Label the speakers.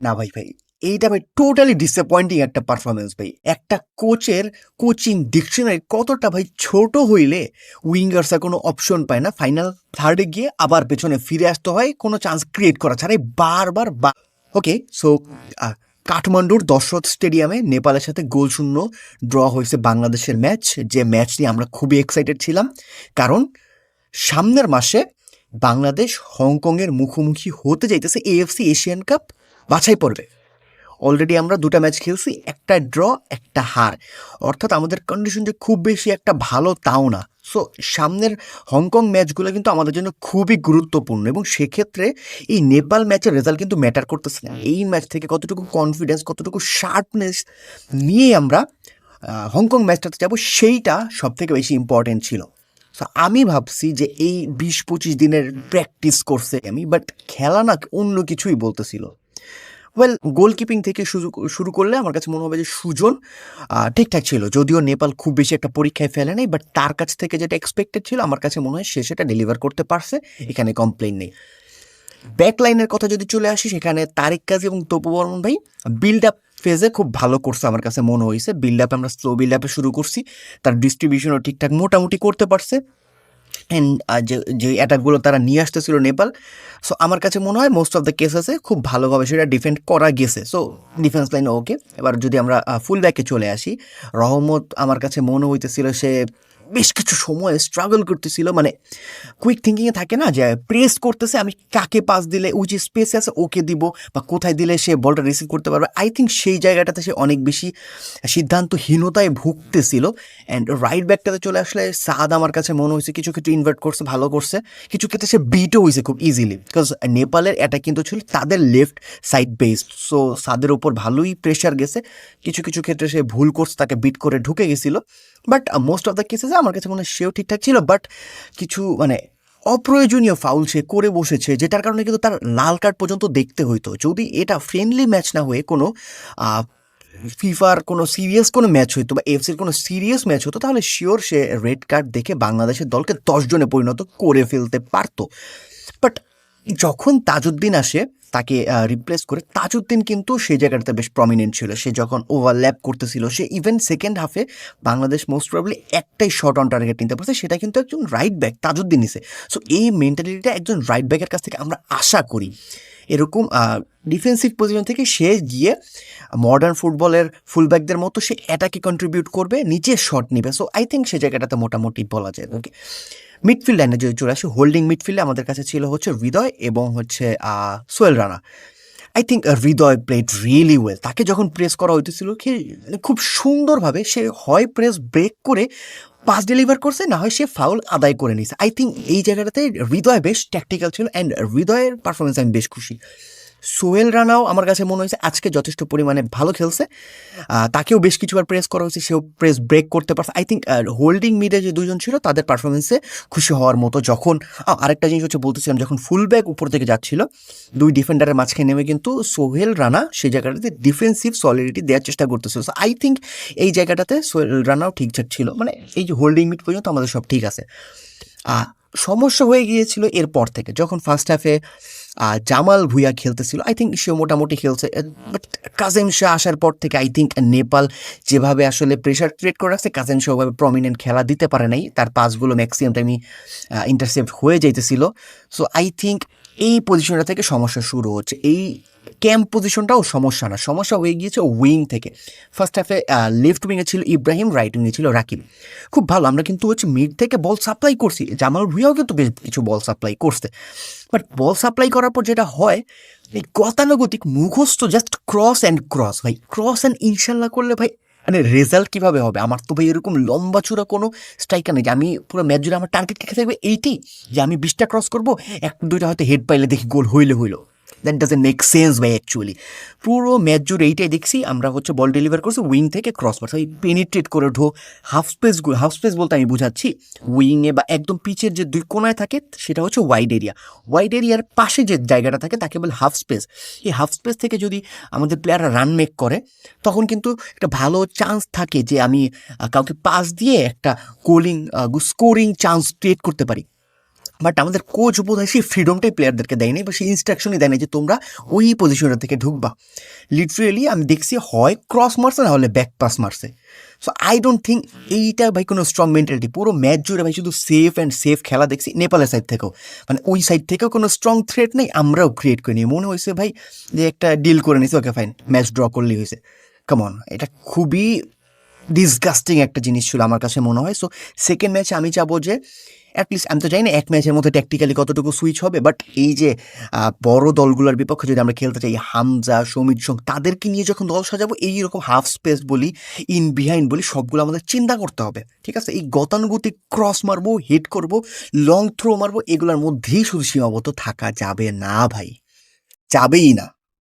Speaker 1: না ভাই ভাই, এইটা ভাই টোটালি ডিসঅ্যাপয়েন্টিং একটা পারফরমেন্স ভাই। একটা কোচের কোচিং ডিকশনারি কতটা ভাই ছোট হইলে উইঙ্গার্সরা কোনো অপশন পায় না। ফাইনাল থার্ডে গিয়ে আবার পেছনে ফিরে আসতে হয়, কোনো চান্স ক্রিয়েট করা ছাড়াই বারবার বা ওকে সো কাঠমান্ডুর দশরথ স্টেডিয়ামে নেপালের সাথে গোল শূন্য ড্র হয়েছে বাংলাদেশের ম্যাচ যে ম্যাচ নিয়ে আমরা খুবই এক্সাইটেড ছিলাম। কারণ সামনের মাসে বাংলাদেশ হংকংয়ের মুখোমুখি হতে যাইতেছে এএফসি এশিয়ান কাপ বাছাই পড়বে অলরেডি আমরা দুটা ম্যাচ খেলছি, একটা ড্র একটা হার। অর্থাৎ আমাদের কন্ডিশন যে খুব বেশি একটা ভালো তাও না। সো সামনের হংকং ম্যাচগুলো কিন্তু আমাদের জন্য খুবই গুরুত্বপূর্ণ এবং সেক্ষেত্রে এই নেপাল ম্যাচের রেজাল্ট কিন্তু ম্যাটার করতেছে না। এই ম্যাচ থেকে কতটুকু কনফিডেন্স কতটুকু শার্পনেস নিয়ে আমরা হংকং ম্যাচটাতে যাব সেইটা সব থেকে বেশি ইম্পর্টেন্ট ছিল। সো আমি ভাবছি যে এই বিশ পঁচিশ দিনের প্র্যাকটিস করছে আমি বাট খেলা না অন্য কিছুই বলতেছিল। ওয়েল গোলকিপিং থেকে শুরু করলে আমার কাছে মনে হবে যে সুজন ঠিকঠাক ছিল। যদিও নেপাল খুব বেশি একটা পরীক্ষায় ফেলে নাই বাট তার কাছ থেকে যেটা এক্সপেক্টেড ছিল, আমার কাছে মনে হয় সে সেটা ডেলিভার করতে পারছে। এখানে কমপ্লেন নেই। ব্যাক লাইনের কথা যদি চলে আসি, সেখানে তারিক কাজী এবং তপু বর্মন ভাই বিল্ড আপ ফেজে খুব ভালো করছে আমার কাছে মনে হয়েছে। বিল্ড আপ আমরা স্লো বিল্ড আপে শুরু করছি। তার ডিস্ট্রিবিউশনও ঠিকঠাক মোটামুটি করতে পারছে। অ্যান্ড যে যে অ্যাটাকগুলো তারা নিয়ে আসতেছিল নেপাল সো আমার কাছে মনে হয় মোস্ট অফ দ্য কেসেসে খুব ভালোভাবে সেটা ডিফেন্ড করা গেছে। সো ডিফেন্স লাইন ওকে এবার যদি আমরা ফুল ব্যাকে চলে আসি, রহমত আমার কাছে মনে হইতেছিল সে বেশ কিছু সময় স্ট্রাগল করতেছিল। মানে কুইক থিঙ্কিংয়ে থাকে না যে প্রেস করতেছে, আমি কাকে পাস দিলে, ওই যে স্পেস আছে, ওকে দিব, বা কোথায় দিলে সে বলটা রিসিভ করতে পারবে। আই থিঙ্ক সেই জায়গাটাতে সে অনেক বেশি সিদ্ধান্তহীনতায় ভুগতেছিল। অ্যান্ড রাইট ব্যাকটাতে চলে আসলে সাদ আমার কাছে মনে হয়েছে, কিছু ক্ষেত্রে ইনভার্ট করছে, ভালো করছে। কিছু ক্ষেত্রে সে বিটও হয়েছে খুব ইজিলি বিকজ নেপালের এটা কিন্তু ছিল তাদের লেফট সাইড বেসড সো সাদের ওপর ভালোই প্রেশার গেছে। কিছু কিছু ক্ষেত্রে সে ভুল করছে, তাকে বিট করে ঢুকে গেছিল। বাট মোস্ট অফ দ্য কেসেসে আমার কাছে মনে হয় সেও ঠিকঠাক ছিল বাট কিছু মানে অপ্রয়োজনীয় ফাউল সে করে বসেছে, যেটার কারণে কিন্তু তার লাল কার্ড পর্যন্ত দেখতে হইতো। যদি এটা ফ্রেন্ডলি ম্যাচ না হয়ে কোনো ফিফার কোনো সিরিয়াস কোনো ম্যাচ হইতো বা এফসির কোনো সিরিয়াস ম্যাচ হতো, তাহলে শিওর সে রেড কার্ড দেখে বাংলাদেশের দলকে দশজনে পরিণত করে ফেলতে পারতো। বাট যখন তাজউদ্দিন আসে, তাকে রিপ্লেস করে, তাজউদ্দিন কিন্তু সেই জায়গাটাতে বেশ প্রমিনেন্ট ছিল। সে যখন ওভারল্যাপ করতেছিল, সে ইভেন সেকেন্ড হাফে বাংলাদেশ মোস্ট প্রবলি একটাই শর্ট অন টার্গেট নিতে পারছে, সেটা কিন্তু একজন রাইট ব্যাক তাজউদ্দিন নিছে। সো এই মেন্টালিটিটা একজন রাইট ব্যাকের কাছ থেকে আমরা আশা করি। এরকম ডিফেন্সিভ পজিশন থেকে সে গিয়ে মডার্ন ফুটবলের ফুলব্যাকদের মতো সে অ্যাটাকে কন্ট্রিবিউট করবে, নিচে শট নিবে। সো আই থিঙ্ক সে জায়গাটাতে মোটামুটি বলা যায়। ওকে মিডফিল্ড লাইনে যদি চলে আসি হোল্ডিং মিডফিল্ডে আমাদের কাছে ছিল হচ্ছে হৃদয় এবং হচ্ছে Sohel Rana. I think Hridoy played really well তাকে যখন প্রেস করা হইতেছিল মানে খুব সুন্দরভাবে সে হয় প্রেস ব্রেক করে পাস ডেলিভার করছে, না হয় সে ফাউল আদায় করে নিছে আই থিঙ্ক এই জায়গাটাতে হৃদয় বেশ ট্যাকটিক্যাল ছিল অ্যান্ড হৃদয়ের পারফরমেন্স আমি বেশ খুশি। সোহেল রানাও আমার কাছে মনে হয়েছে আজকে যথেষ্ট পরিমাণে ভালো খেলছে। তাকেও বেশ কিছুবার প্রেস করা হয়েছে, সেও প্রেস ব্রেক করতে পারছে। আই থিঙ্ক হোল্ডিং মিডে যে দুজন ছিল, তাদের পারফরমেন্সে খুশি হওয়ার মতো যখন আরেকটা জিনিস হচ্ছে বলতেছিলাম, যখন ফুল ব্যাক উপর থেকে যাচ্ছিল, দুই ডিফেন্ডারের মাঝখানে নেমে কিন্তু সোহেল রানা সেই জায়গাটাতে ডিফেন্সিভ সলিডিটি দেওয়ার চেষ্টা করতেছিল। সো আই থিঙ্ক এই জায়গাটাতে সোহেল রানাও ঠিকঠাক ছিল। মানে এই যে হোল্ডিং মিড পর্যন্ত আমাদের সব ঠিক আছে। সমস্যা হয়ে গিয়েছিল এরপর থেকে, যখন ফার্স্ট হাফে জামাল ভুইয়া খেলতেছিল। আই থিঙ্ক সে মোটামুটি খেলছে বাট কাজেম শাহ আসার পর থেকে আই থিঙ্ক নেপাল যেভাবে আসলে প্রেশার ক্রিয়েট করে রাখছে কাজেম শাহ ওভাবে প্রমিনেন্ট খেলা দিতে পারে নাই। তার পাসগুলো ম্যাক্সিমাম টাইমই ইন্টারসেপ্ট হয়ে যাইতেছিল। সো আই থিঙ্ক এই পজিশনটা থেকে সমস্যা শুরু হচ্ছে। এই ক্যাম্প পজিশনটাও সমস্যা না। সমস্যা হয়ে গিয়েছে উইং থেকে। ফার্স্ট হাফে লেফট উইংয়ে ছিল ইব্রাহিম রাইট উইংয়ে ছিল রাকিব। খুব ভালো, আমরা কিন্তু হচ্ছে মিড থেকে বল সাপ্লাই করছি। জামাল ভুইয়াও কিন্তু বেশ কিছু বল সাপ্লাই করছে। বাট বল সাপ্লাই করার পর যেটা হয়, এই গতানুগতিক মুখস্থ জাস্ট ক্রস অ্যান্ড ক্রস ভাই ক্রস অ্যান্ড ইনশাল্লাহ করলে ভাই মানে রেজাল্ট কীভাবে হবে? আমার তো ভাই এরকম লম্বা চূড়া কোনো স্ট্রাইকার নেই যে আমি পুরো ম্যাচ জুড়ে আমার টার্গেট রেখে থাকবে এইটি যে আমি বিশটা ক্রস করব, এক দুইটা হয়তো হেড পাইলে দেখি গোল হইলে হইল। দ্যাট ডাজেন্ট মেক সেন্স ভাই অ্যাকচুয়ালি পুরো ম্যাচ জুড়ে এইটাই দেখছি, আমরা হচ্ছে বল ডেলিভার করছি উইং থেকে ক্রস পাস ওই পেনিট্রেট করে ঢো হাফ স্পেস হাফ স্পেস বলতে আমি বুঝাচ্ছি উইংয়ে বা একদম পিচের যে দুই কোনায় থাকে, সেটা হচ্ছে ওয়াইড এরিয়া ওয়াইড এরিয়ার পাশে যে জায়গাটা থাকে, তাকে বলে হাফ স্পেস এই হাফ স্পেস থেকে যদি আমাদের প্লেয়াররা রান মেক করে, তখন কিন্তু একটা ভালো চান্স থাকে যে আমি কাউকে পাস দিয়ে একটা কোলিং স্কোরিং চান্স ক্রিয়েট করতে পারি। বাট আমাদের কোচ বোধ হয় সেই ফ্রিডমটাই প্লেয়ারদেরকে দেয়নি বা সেই ইনস্ট্রাকশনই দেয় না যে তোমরা ওই পজিশনটা থেকে ঢুকবা। লিটারেলি আমি দেখছি হয় ক্রস মারছে না হলে ব্যাক পাস মারছে সো আই ডোন্ট থিঙ্ক এইটা ভাই কোনো স্ট্রং মেন্টালিটি পুরো ম্যাচ জুড়ে ভাই শুধু সেফ অ্যান্ড সেফ খেলা দেখছি নেপালের সাইড থেকেও। মানে ওই সাইড থেকেও কোনো স্ট্রং থ্রেট নেই, আমরাও ক্রিয়েট করিনি। মনে হয়েছে ভাই যে একটা ডিল করে নিছি ওকে ফাইন ম্যাচ ড্র করলেই হয়েছে। কেমন এটা খুবই ডিসগাস্টিং একটা জিনিস ছিল আমার কাছে মনে হয়। সো সেকেন্ড ম্যাচে আমি চাবো যে অ্যাটলিস্ট আমি তো জানি না এক ম্যাচের মধ্যে ট্যাকটিক্যালি কতটুকু সুইচ হবে বাট এই যে বড় দলগুলোর বিপক্ষে যদি আমরা খেলতে চাই, হামজা, সমিত সং, তাদেরকে নিয়ে যখন দল সাজাবো, এইরকম হাফ স্পেস বলি ইন বিহাইন্ড বলি, সবগুলো আমাদের চিন্তা করতে হবে। ঠিক আছে? এই গতানুগতিক ক্রস মারবো হিট করব লং থ্রো মারবো, এগুলোর মধ্যেই শুধু সীমাবদ্ধ থাকা যাবে না ভাই। যাবেই না।